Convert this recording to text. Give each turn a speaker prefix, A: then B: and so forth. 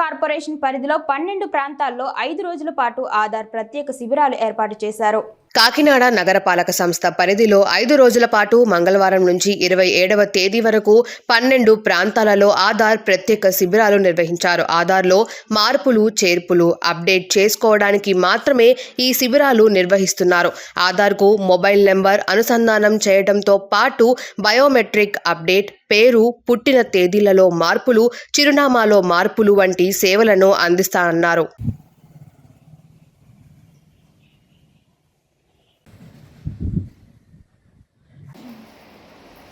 A: Corporation పరిధిలో పన్నెండు ప్రాంతాల్లో ఐదు రోజుల పాటు ఆధార్ ప్రత్యేక శిబిరాలు ఏర్పాటు చేశారు.
B: కాకినాడ నగరపాలక సంస్థ పరిధిలో ఐదు రోజుల పాటు మంగళవారం నుంచి ఇరవై ఏడవ తేదీ వరకు పన్నెండు ప్రాంతాలలో ఆధార్ ప్రత్యేక శిబిరాలు నిర్వహించారు. ఆధార్లో మార్పులు చేర్పులు అప్డేట్ చేసుకోవడానికి మాత్రమే ఈ శిబిరాలు నిర్వహిస్తున్నారు. ఆధార్కు మొబైల్ నెంబర్ అనుసంధానం చేయడంతో పాటు బయోమెట్రిక్ అప్డేట్ పేరు పుట్టిన తేదీలలో మార్పులు చిరునామాలో మార్పులు వంటి సేవలను అందిస్తానన్నారు.